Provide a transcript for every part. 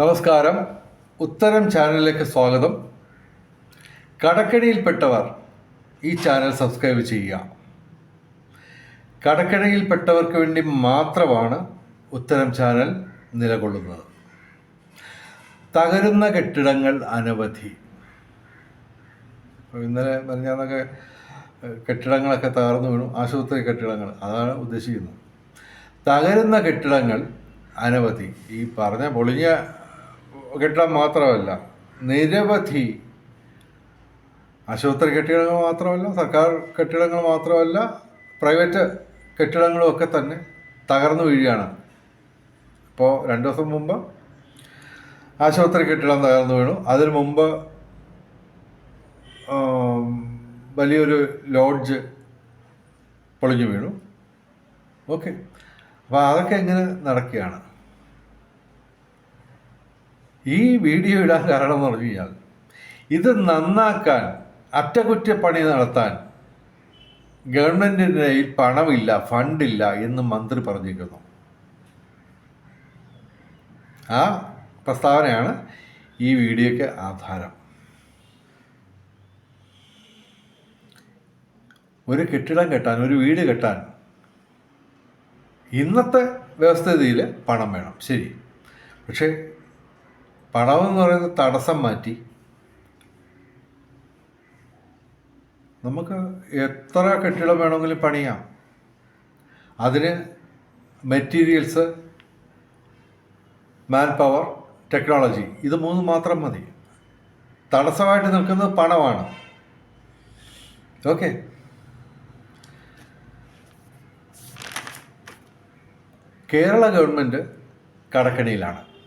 നമസ്കാരം. ഉത്തരം ചാനലിലേക്ക് സ്വാഗതം. കടക്കണിയിൽപ്പെട്ടവർ ഈ ചാനൽ സബ്സ്ക്രൈബ് ചെയ്യുക. കടക്കണിയിൽപ്പെട്ടവർക്ക് വേണ്ടി മാത്രമാണ് ഉത്തരം ചാനൽ നിലകൊള്ളുന്നത്. തകരുന്ന കെട്ടിടങ്ങൾ അനവധി. ഇന്നലെ പറഞ്ഞാന്നൊക്കെ കെട്ടിടങ്ങളൊക്കെ തകർന്നു വീണു. ആശുപത്രി കെട്ടിടങ്ങൾ. അതാണ് ഉദ്ദേശിക്കുന്നത്. തകരുന്ന കെട്ടിടങ്ങൾ അനവധി. ഈ പറഞ്ഞ പൊളിഞ്ഞ കെട്ടിടം മാത്രമല്ല നിരവധി ആശുപത്രി കെട്ടിടങ്ങൾ മാത്രമല്ല സർക്കാർ കെട്ടിടങ്ങൾ മാത്രമല്ല പ്രൈവറ്റ് കെട്ടിടങ്ങളും ഒക്കെ തന്നെ തകർന്നു വീഴുകയാണ്. ഇപ്പോൾ രണ്ട് ദിവസം മുമ്പ് ആശുപത്രി കെട്ടിടം തകർന്നു വീണു. അതിനു മുമ്പ് വലിയൊരു ലോഡ്ജ് പൊളിഞ്ഞു വീണു. ഓക്കെ. അപ്പോൾ അതൊക്കെ എങ്ങനെ നടക്കുകയാണ്. ഈ വീഡിയോ ഇടാൻ കാരണം എന്ന് പറഞ്ഞു കഴിഞ്ഞാൽ ഇത് നന്നാക്കാൻ അറ്റകുറ്റപ്പണി നടത്താൻ ഗവൺമെന്റിന്റെ കയ്യിൽ പണമില്ല ഫണ്ടില്ല എന്ന് മന്ത്രി പറഞ്ഞിരിക്കുന്നു. ആ പ്രസ്താവനയാണ് ഈ വീഡിയോയ്ക്ക് ആധാരം. ഒരു കെട്ടിടം കെട്ടാൻ ഒരു വീട് കെട്ടാൻ ഇന്നത്തെ വ്യവസ്ഥിതിയിൽ പണം വേണം. ശരി. പക്ഷേ പണമെന്ന് പറയുന്നത് തടസ്സം മാറ്റി. നമുക്ക് എത്ര കെട്ടിടം വേണമെങ്കിലും പണിയാം. അതിന് മെറ്റീരിയൽസ് മാൻ പവർ ടെക്നോളജി ഇത് മൂന്ന് മാത്രം മതി. തടസ്സമായിട്ട് നിൽക്കുന്നത് പണമാണ്. ഓക്കെ. കേരള ഗവൺമെന്റ് കടക്കണിയിലാണ്.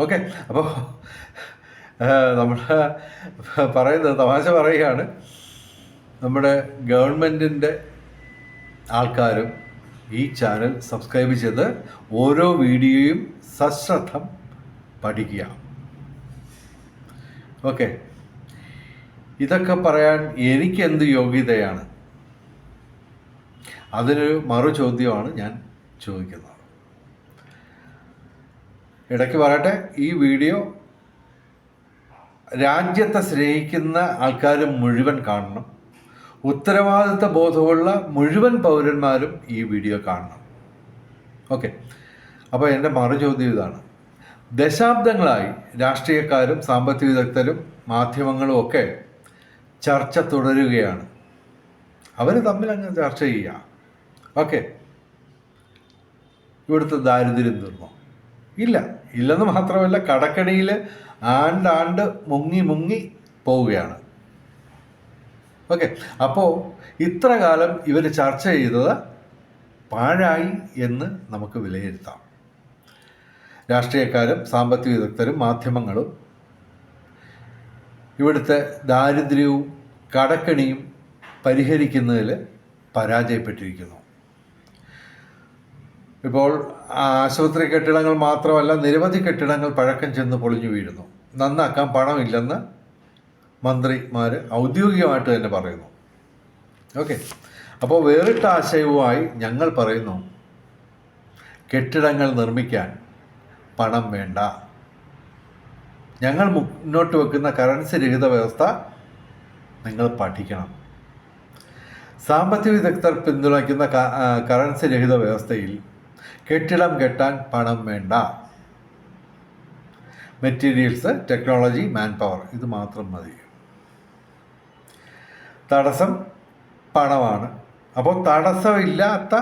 ഓക്കെ അപ്പോൾ നമ്മൾ പറയുന്നത് തമാശ പറയുകയാണ്. നമ്മുടെ ഗവൺമെന്റിന്റെ ആൾക്കാരും ഈ ചാനൽ സബ്സ്ക്രൈബ് ചെയ്ത് ഓരോ വീഡിയോയും സശ്രദ്ധം പഠിക്കുക. ഓക്കെ ഇതൊക്കെ പറയാൻ എനിക്ക് എന്ത് യോഗ്യതയാണ്? അതിനൊരു മറു ചോദ്യമാണ് ഞാൻ ചോദിക്കുന്നത്. ഇടയ്ക്ക് പറയട്ടെ ഈ വീഡിയോ രാജ്യത്തെ സ്നേഹിക്കുന്ന ആൾക്കാർ മുഴുവൻ കാണണം. ഉത്തരവാദിത്ത ബോധമുള്ള മുഴുവൻ പൗരന്മാരും ഈ വീഡിയോ കാണണം. ഓക്കെ. അപ്പോൾ എന്റെ മറുചോദ്യം ഇതാണ്. ദശാബ്ദങ്ങളായി രാഷ്ട്രീയക്കാരും സാമ്പത്തിക വിദഗ്ധരും മാധ്യമങ്ങളും ഒക്കെ ചർച്ച തുടരുകയാണ്. അവർ തമ്മിൽ അങ്ങ് ചർച്ച ചെയ്യുക ഓക്കെ. ഇവിടുത്തെ ദാരിദ്ര്യം തീർന്നോ? ഇല്ല ഇല്ലെന്ന് മാത്രമല്ല കടക്കണിയിൽ ആണ്ടാണ്ട് മുങ്ങി മുങ്ങി പോവുകയാണ്. ഓക്കെ അപ്പോൾ ഇത്ര കാലം ഇവർ ചർച്ച ചെയ്തത് പാഴായി എന്ന് നമുക്ക് വിലയിരുത്താം. രാഷ്ട്രീയക്കാരും സാമ്പത്തിക വിദഗ്ധരും മാധ്യമങ്ങളും ഇവിടുത്തെ ദാരിദ്ര്യവും കടക്കണിയും പരിഹരിക്കുന്നതിൽ പരാജയപ്പെട്ടിരിക്കുന്നു. ഇപ്പോൾ ആശുപത്രി കെട്ടിടങ്ങൾ മാത്രമല്ല നിരവധി കെട്ടിടങ്ങൾ പഴക്കം ചെന്ന് പൊളിഞ്ഞു വീഴുന്നു. നന്നാക്കാൻ പണമില്ലെന്ന് മന്ത്രിമാർ ഔദ്യോഗികമായിട്ട് തന്നെ പറയുന്നു. ഓക്കെ. അപ്പോൾ വേറിട്ട ആശയവുമായി ഞങ്ങൾ പറയുന്നു കെട്ടിടങ്ങൾ നിർമ്മിക്കാൻ പണം വേണ്ട. ഞങ്ങൾ മുന്നോട്ട് വെക്കുന്ന കറൻസി രഹിത വ്യവസ്ഥ നിങ്ങൾ പഠിക്കണം. സാമ്പത്തിക വിദഗ്ധർ പിന്തുണയ്ക്കുന്ന കറൻസി രഹിത വ്യവസ്ഥയിൽ കെട്ടിടം കെട്ടാൻ പണം വേണ്ട. മെറ്റീരിയൽസ് ടെക്നോളജി മാൻ പവർ ഇത് മാത്രം മതി. തടസ്സം പണമാണ്. അപ്പോൾ തടസ്സമില്ലാത്ത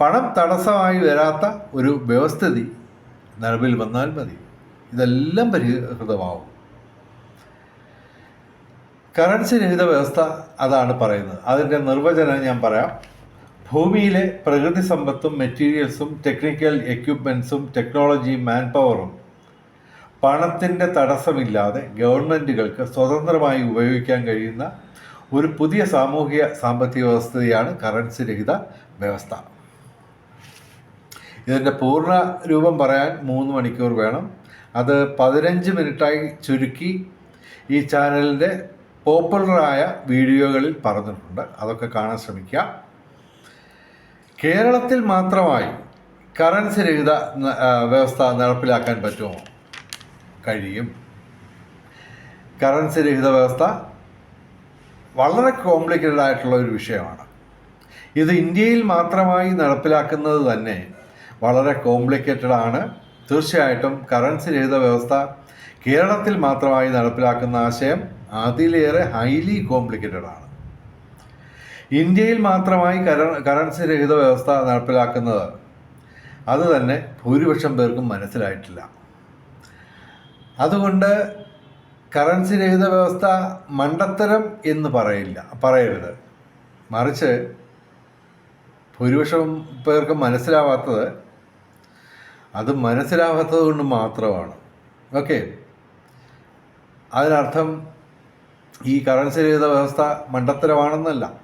പണം തടസ്സമായി വരാത്ത ഒരു വ്യവസ്ഥിതി നിലവിൽ വന്നാൽ മതി. ഇതെല്ലാം പരിഹൃതമാവും. കറൻസി രഹിത വ്യവസ്ഥ അതാണ് പറയുന്നത്. അതിന്റെ നിർവചനം ഞാൻ പറയാം. ഭൂമിയിലെ പ്രകൃതി സമ്പത്തും മെറ്റീരിയൽസും ടെക്നിക്കൽ എക്യുപ്മെൻസും ടെക്നോളജിയും മാൻ പവറും പണത്തിന്റെ തടസ്സമില്ലാതെ ഗവൺമെന്റുകൾക്ക് സ്വതന്ത്രമായി ഉപയോഗിക്കാൻ കഴിയുന്ന ഒരു പുതിയ സാമൂഹിക സാമ്പത്തിക വ്യവസ്ഥയാണ് കറൻസി രഹിത വ്യവസ്ഥ. ഇതിന്റെ പൂർണ രൂപം പറയാൻ മൂന്ന് മണിക്കൂർ വേണം. അത് പതിനഞ്ച് മിനിറ്റായി ചുരുക്കി ഈ ചാനലിന്റെ പോപ്പുലറായ വീഡിയോകളിൽ പറഞ്ഞിട്ടുണ്ട്. അതൊക്കെ കാണാൻ ശ്രമിക്കുക. കേരളത്തിൽ മാത്രമായി കറൻസി രഹിത വ്യവസ്ഥ നടപ്പിലാക്കാൻ പറ്റുമോ? കഴിയും. കറൻസി രഹിത വ്യവസ്ഥ വളരെ കോംപ്ലിക്കേറ്റഡ് ആയിട്ടുള്ള ഒരു വിഷയമാണ്. ഇത് ഇന്ത്യയിൽ മാത്രമായി നടപ്പിലാക്കുന്നത് തന്നെ വളരെ കോംപ്ലിക്കേറ്റഡ് ആണ്. തീർച്ചയായിട്ടും കറൻസി രഹിത വ്യവസ്ഥ കേരളത്തിൽ മാത്രമായി നടപ്പിലാക്കുന്ന ആശയം അതിലേറെ ഹൈലി കോംപ്ലിക്കേറ്റഡ് ആണ്. ഇന്ത്യയിൽ മാത്രമായി കര കറൻസി രഹിത വ്യവസ്ഥ നടപ്പിലാക്കുന്നത് അത് തന്നെ ഭൂരിപക്ഷം പേർക്കും മനസ്സിലായിട്ടില്ല. അതുകൊണ്ട് കറൻസി രഹിത വ്യവസ്ഥ മണ്ടത്തരം എന്ന് പറയില്ല പറയരുത്. മറിച്ച് ഭൂരിപക്ഷം പേർക്കും മനസ്സിലാവാത്തത് അത് മനസ്സിലാവാത്തത് കൊണ്ട് മാത്രമാണ്. ഓക്കെ. അതിനർത്ഥം ഈ കറൻസി രഹിത വ്യവസ്ഥ മണ്ടത്തരമാണെന്നല്ല.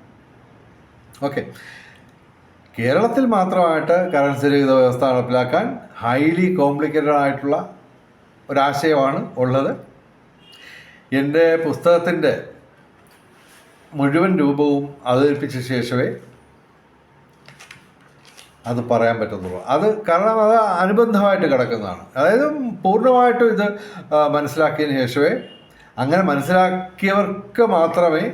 ഓക്കെ കേരളത്തിൽ മാത്രമായിട്ട് കറൻസി രഹിത വ്യവസ്ഥ നടപ്പിലാക്കാൻ ഹൈലി കോംപ്ലിക്കേറ്റഡ് ആയിട്ടുള്ള ഒരാശയമാണ് ഉള്ളത്. എന്റെ പുസ്തകത്തിന്റെ മുഴുവൻ രൂപവും അവതരിപ്പിച്ച ശേഷമേ അത് പറയാൻ പറ്റത്തുള്ളൂ. അത് കാരണം അത് അനുബന്ധമായിട്ട് കിടക്കുന്നതാണ്. അതായത് പൂർണമായിട്ടും ഇത് മനസ്സിലാക്കിയതിന് ശേഷമേ അങ്ങനെ മനസ്സിലാക്കിയവർക്ക് മാത്രമേ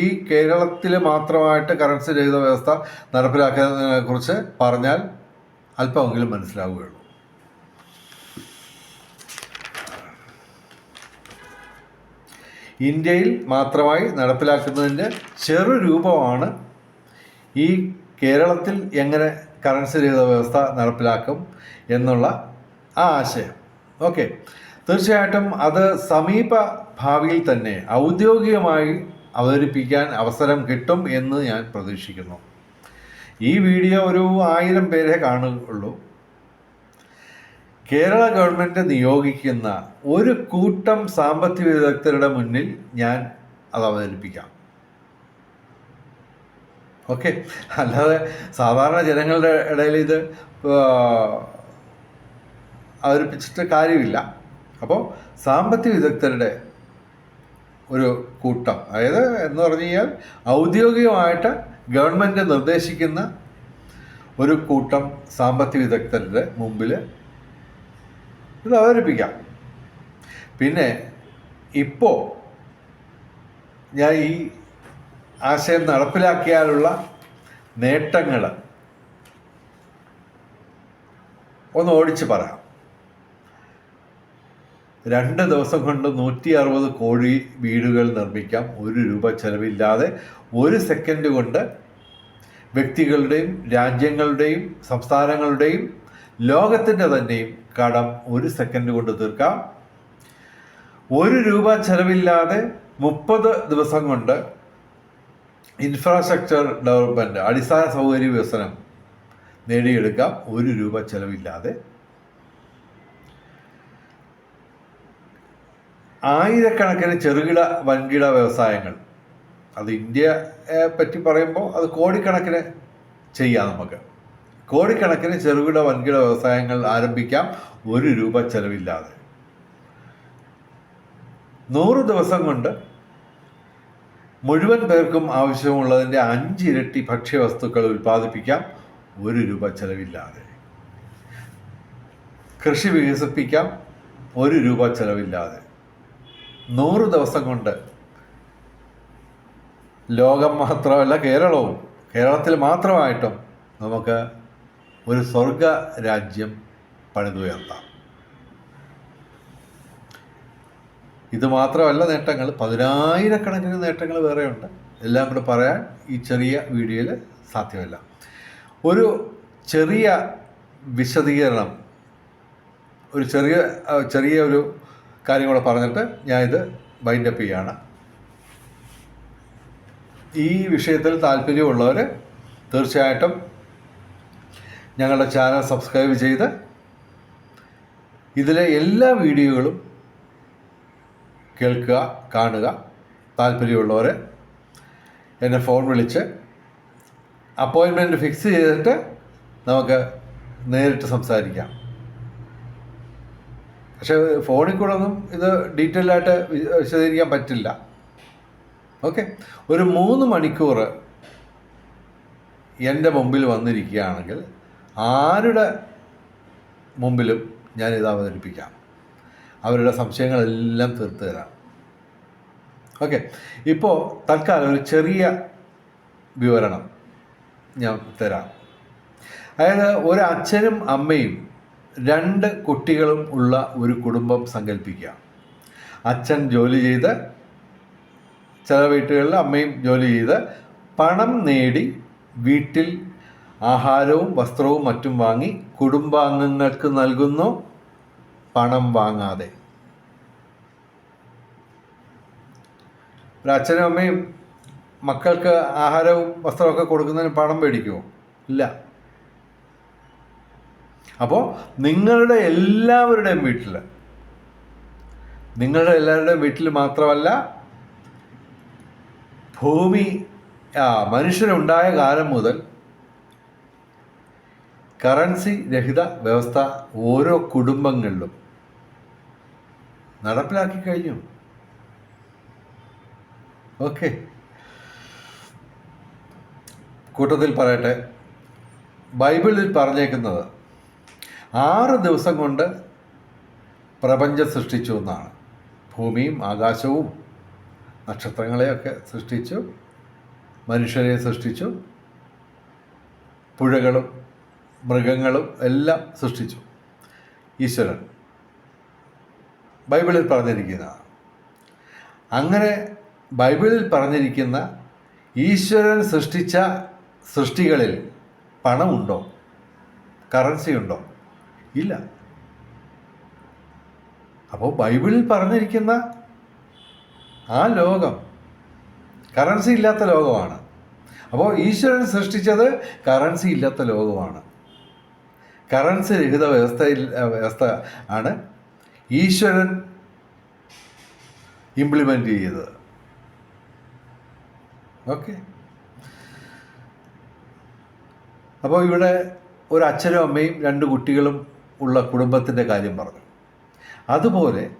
ഈ കേരളത്തിൽ മാത്രമായിട്ട് കറൻസി രഹിത വ്യവസ്ഥ നടപ്പിലാക്കുന്നതിനെ കുറിച്ച് പറഞ്ഞാൽ അല്പമെങ്കിലും മനസ്സിലാവുകയുള്ളൂ. ഇന്ത്യയിൽ മാത്രമായി നടപ്പിലാക്കുന്നതിന്റെ ചെറു രൂപമാണ് ഈ കേരളത്തിൽ എങ്ങനെ കറൻസി രഹിത വ്യവസ്ഥ നടപ്പിലാക്കും എന്നുള്ള ആ ആശയം. ഓക്കെ തീർച്ചയായിട്ടും അത് സമീപ ഭാവിയിൽ തന്നെ ഔദ്യോഗികമായി അവതരിപ്പിക്കാൻ അവസരം കിട്ടും എന്ന് ഞാൻ പ്രതീക്ഷിക്കുന്നു. ഈ വീഡിയോ ഒരു ആയിരം പേരെ കാണുകയുള്ളൂ. കേരള ഗവൺമെന്റ് നിയോഗിക്കുന്ന ഒരു കൂട്ടം സാമ്പത്തിക വിദഗ്ധരുടെ മുന്നിൽ ഞാൻ അത് അവതരിപ്പിക്കാം. ഓക്കെ. അല്ലാതെ സാധാരണ ജനങ്ങളുടെ ഇടയിൽ ഇത് അവതരിപ്പിച്ചിട്ട് കാര്യമില്ല. അപ്പോൾ സാമ്പത്തിക വിദഗ്ധരുടെ ഒരു കൂട്ടം. അതായത് എന്ന് പറഞ്ഞു കഴിഞ്ഞാൽ ഔദ്യോഗികമായിട്ട് ഗവൺമെന്റ് നിർദ്ദേശിക്കുന്ന ഒരു കൂട്ടം സാമ്പത്തിക വിദഗ്ധരുടെ മുമ്പിൽ ഇത് അവതരിപ്പിക്കാം. പിന്നെ ഇപ്പോൾ ഞാൻ ഈ ആശയം നടപ്പിലാക്കിയാലുള്ള നേട്ടങ്ങൾ ഒന്ന് ഓടിച്ച് പറയാം. രണ്ട് ദിവസം കൊണ്ട് നൂറ്റി അറുപത് കോടി വീടുകൾ നിർമ്മിക്കാം. ഒരു രൂപ ചെലവില്ലാതെ ഒരു സെക്കൻഡ് കൊണ്ട് വ്യക്തികളുടെയും രാജ്യങ്ങളുടെയും സംസ്ഥാനങ്ങളുടെയും ലോകത്തിന്റെ തന്നെയും കടം ഒരു സെക്കൻഡ് കൊണ്ട് തീർക്കാം. ഒരു രൂപ ചെലവില്ലാതെ മുപ്പത് ദിവസം കൊണ്ട് ഇൻഫ്രാസ്ട്രക്ചർ ഡെവലപ്മെന്റ് അടിസ്ഥാന സൗകര്യ വികസനം നേടിയെടുക്കാം. ഒരു രൂപ ചെലവില്ലാതെ ആയിരക്കണക്കിന് ചെറുകിട വൻകിട വ്യവസായങ്ങൾ. അത് ഇന്ത്യയെ പറ്റി പറയുമ്പോൾ അത് കോടിക്കണക്കിന് ചെയ്യാം നമുക്ക്. കോടിക്കണക്കിന് ചെറുകിട വൻകിട വ്യവസായങ്ങൾ ആരംഭിക്കാം ഒരു രൂപ ചെലവില്ലാതെ. നൂറ് ദിവസം കൊണ്ട് മുഴുവൻ പേർക്കും ആവശ്യമുള്ളതിന്റെ അഞ്ചിരട്ടി ഭക്ഷ്യവസ്തുക്കൾ ഉൽപ്പാദിപ്പിക്കാം ഒരു രൂപ ചെലവില്ലാതെ. കൃഷി വികസിപ്പിക്കാം ഒരു രൂപ ചെലവില്ലാതെ. നൂറ് ദിവസം കൊണ്ട് ലോകം മാത്രമല്ല കേരളവും. കേരളത്തിൽ മാത്രമായിട്ടും നമുക്ക് ഒരു സ്വർഗ രാജ്യം പണിതുയർത്താം. ഇത് മാത്രമല്ല നേട്ടങ്ങൾ. പതിനായിരക്കണക്കിന് നേട്ടങ്ങൾ വേറെയുണ്ട്. എല്ലാം കൂടെ പറയാൻ ഈ ചെറിയ വീഡിയോയിൽ സാധ്യമല്ല. ഒരു ചെറിയ വിശദീകരണം ഒരു ചെറിയ ചെറിയ ഒരു കാര്യം ഞാൻ പറഞ്ഞിട്ട് ഞാനിത് ബൈൻഡപ്പ് ചെയ്യാണ്. ഈ വിഷയത്തിൽ താല്പര്യമുള്ളവർ തീർച്ചയായിട്ടും ഞങ്ങളുടെ ചാനൽ സബ്സ്ക്രൈബ് ചെയ്ത് ഇതിലെ എല്ലാ വീഡിയോകളും കേൾക്കുക കാണുക താല്പര്യമുള്ളവർ എന്നെ ഫോൺ വിളിച്ച് അപ്പോയിൻമെന്റ് ഫിക്സ് ചെയ്തിട്ട് നമുക്ക് നേരിട്ട് സംസാരിക്കാം. പക്ഷേ ഫോണിൽ കൂടെ ഒന്നും ഇത് ഡീറ്റെയിൽ ആയിട്ട് വിശദീകരിക്കാൻ പറ്റില്ല. ഓക്കെ ഒരു മൂന്ന് മണിക്കൂർ എന്റെ മുമ്പിൽ വന്നിരിക്കുകയാണെങ്കിൽ ആരുടെ മുമ്പിലും ഞാനിത് അവതരിപ്പിക്കാം. അവരുടെ സംശയങ്ങളെല്ലാം തീർത്തു തരാം. ഓക്കെ ഇപ്പോൾ തൽക്കാലം ഒരു ചെറിയ വിവരണം ഞാൻ തരാം. അതായത് ഒരു അച്ഛനും അമ്മയും രണ്ട് കുട്ടികളും ഉള്ള ഒരു കുടുംബം സങ്കല്പിക്കുക അച്ഛൻ ജോലി ചെയ്ത് ചില വീട്ടുകളിൽ അമ്മയും ജോലി ചെയ്ത് പണം നേടി വീട്ടിൽ ആഹാരവും വസ്ത്രവും മറ്റും വാങ്ങി കുടുംബാംഗങ്ങൾക്ക് നൽകുന്നു പണം വാങ്ങാതെ. ഒരു അച്ഛനും അമ്മയും മക്കൾക്ക് ആഹാരവും വസ്ത്രമൊക്കെ കൊടുക്കുന്നതിന് പണം മേടിക്കുമോ ഇല്ല. അപ്പോൾ നിങ്ങളുടെ എല്ലാവരുടെയും വീട്ടിൽ നിങ്ങളുടെ എല്ലാവരുടെയും വീട്ടിൽ മാത്രമല്ല ഭൂമി മനുഷ്യനുണ്ടായ കാലം മുതൽ കറൻസി രഹിത വ്യവസ്ഥ ഓരോ കുടുംബങ്ങളിലും നടപ്പിലാക്കി കഴിഞ്ഞു. ഓക്കെ. കൂട്ടത്തിൽ പറയട്ടെ ബൈബിളിൽ പറഞ്ഞേക്കുന്നത് ആറ് ദിവസം കൊണ്ട് പ്രപഞ്ചം സൃഷ്ടിച്ചു എന്നാണ്. ഭൂമിയും ആകാശവും നക്ഷത്രങ്ങളെയൊക്കെ സൃഷ്ടിച്ചു മനുഷ്യരെ സൃഷ്ടിച്ചു പുഴകളും മൃഗങ്ങളും എല്ലാം സൃഷ്ടിച്ചു. ഈശ്വരൻ ബൈബിളിൽ പറഞ്ഞിരിക്കുന്നതാണ് അങ്ങനെ ബൈബിളിൽ പറഞ്ഞിരിക്കുന്ന ഈശ്വരൻ സൃഷ്ടിച്ച സൃഷ്ടികളിൽ പണമുണ്ടോ? കറൻസി ഉണ്ടോ ഇല്ല. അപ്പോൾ ബൈബിളിൽ പറഞ്ഞിരിക്കുന്ന ആ ലോകം കറൻസി ഇല്ലാത്ത ലോകമാണ്. അപ്പോൾ ഈശ്വരൻ സൃഷ്ടിച്ചത് കറൻസി ഇല്ലാത്ത ലോകമാണ്. കറൻസി രഹിത വ്യവസ്ഥയിൽ വ്യവസ്ഥ ആണ് ഈശ്വരൻ ഇംപ്ലിമെന്റ് ചെയ്തത്. ഓക്കെ. അപ്പോൾ ഇവിടെ ഒരു അച്ഛനും അമ്മയും രണ്ട് കുട്ടികളും ഉള്ള കുടുംബത്തിന്റെ കാര്യം പറഞ്ഞു. അതുപോലെ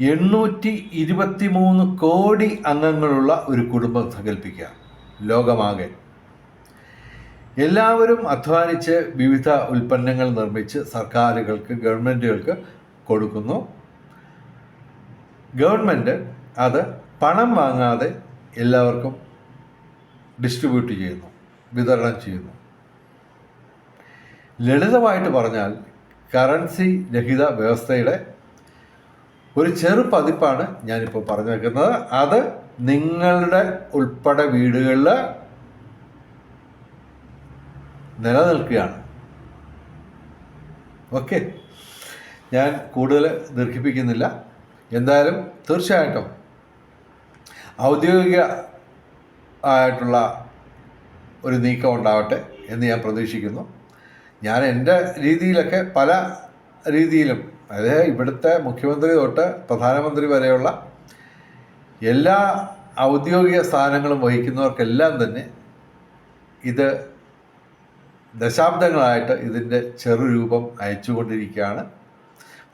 എണ്ണൂറ്റി ഇരുപത്തി മൂന്ന് കോടി അംഗങ്ങളുള്ള ഒരു കുടുംബം സങ്കല്പിക്കുക. ലോകമാകെ. എല്ലാവരും അധ്വാനിച്ച് വിവിധ ഉൽപ്പന്നങ്ങൾ നിർമ്മിച്ച് സർക്കാരുകൾക്ക് ഗവൺമെന്റുകൾക്ക് കൊടുക്കുന്നു. ഗവൺമെന്റ് അത് പണം വാങ്ങാതെ എല്ലാവർക്കും ഡിസ്ട്രിബ്യൂട്ട് ചെയ്യുന്നു വിതരണം ചെയ്യുന്നു. ലളിതമായിട്ട് പറഞ്ഞാൽ കറൻസി രഹിത വ്യവസ്ഥയുടെ ഒരു ചെറു പതിപ്പാണ് ഞാനിപ്പോൾ പറഞ്ഞു വെക്കുന്നത് അത് നിങ്ങളുടെ ഉൾപ്പെടെ വീടുകളിൽ നിലനിൽക്കുകയാണ്. ഓക്കെ? ഞാൻ കൂടുതൽ ദീർഘിപ്പിക്കുന്നില്ല. എന്തായാലും തീർച്ചയായിട്ടും ഔദ്യോഗിക ആയിട്ടുള്ള ഒരു നീക്കം ഉണ്ടാവട്ടെ എന്ന് ഞാൻ പ്രതീക്ഷിക്കുന്നു. ഞാൻ എന്റെ രീതിയിലൊക്കെ പല രീതിയിലും അതായത് ഇവിടുത്തെ മുഖ്യമന്ത്രി തൊട്ട് പ്രധാനമന്ത്രി വരെയുള്ള എല്ലാ ഔദ്യോഗിക സ്ഥാനങ്ങളും വഹിക്കുന്നവർക്കെല്ലാം തന്നെ ഇത് ദശാബ്ദങ്ങളായിട്ട് ഇതിന്റെ ചെറുരൂപം അയച്ചുകൊണ്ടിരിക്കുകയാണ്.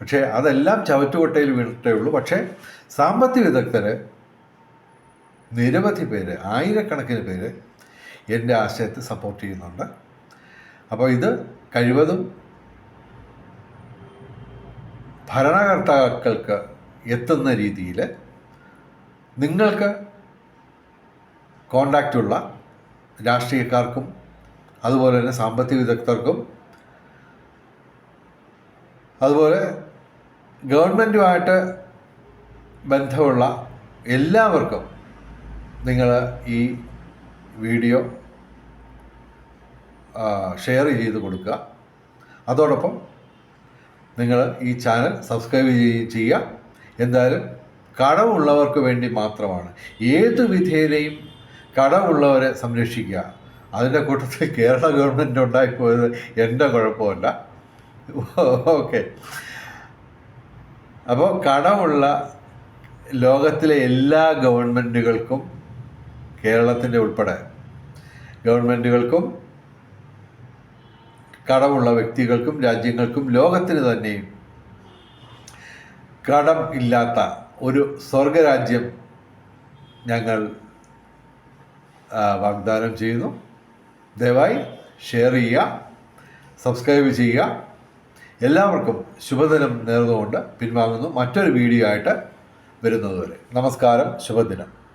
പക്ഷേ അതെല്ലാം ചവറ്റുകൊട്ടയിൽ വീണിട്ടേ ഉള്ളൂ. പക്ഷേ സാമ്പത്തിക വിദഗ്ധർ നിരവധി പേര് ആയിരക്കണക്കിന് പേര് എന്റെ ആശയത്തെ സപ്പോർട്ട് ചെയ്യുന്നുണ്ട്. അപ്പോൾ ഇത് കഴിവതും ഭരണകർത്താക്കൾക്ക് എത്തുന്ന രീതിയിൽ നിങ്ങൾക്ക് കോണ്ടാക്റ്റുള്ള രാഷ്ട്രീയക്കാർക്കും അതുപോലെ തന്നെ സാമ്പത്തിക വിദഗ്ധർക്കും അതുപോലെ ഗവൺമെന്റുമായിട്ട് ബന്ധമുള്ള എല്ലാവർക്കും നിങ്ങൾ ഈ വീഡിയോ ഷെയർ ചെയ്ത് കൊടുക്കുക. അതോടൊപ്പം നിങ്ങൾ ഈ ചാനൽ സബ്സ്ക്രൈബ് ചെയ്യുകയും ചെയ്യുക. എന്തായാലും കടമുള്ളവർക്ക് വേണ്ടി മാത്രമാണ്. ഏതു വിധേനയും കടമുള്ളവരെ സംരക്ഷിക്കുക. അതിന്റെ കൂട്ടത്തിൽ കേരള ഗവൺമെന്റ് ഉണ്ടായിപ്പോയത് എന്റെ കുഴപ്പമല്ല. ഓക്കെ. അപ്പോൾ കടമുള്ള ലോകത്തിലെ എല്ലാ ഗവൺമെന്റുകൾക്കും കേരളത്തിന്റെ ഉൾപ്പെടെ ഗവൺമെന്റുകൾക്കും കടമുള്ള വ്യക്തികൾക്കും രാജ്യങ്ങൾക്കും ലോകത്തിന് തന്നെയും കടം ഇല്ലാത്ത ഒരു സ്വർഗരാജ്യം ഞങ്ങൾ വാഗ്ദാനം ചെയ്യുന്നു. ദയവായി ഷെയർ ചെയ്യുക സബ്സ്ക്രൈബ് ചെയ്യുക. എല്ലാവർക്കും ശുഭദിനം നേർന്നുകൊണ്ട് പിൻവാങ്ങുന്നു. മറ്റൊരു വീഡിയോ ആയിട്ട് വരുന്നതുവരെ. നമസ്കാരം ശുഭദിനം.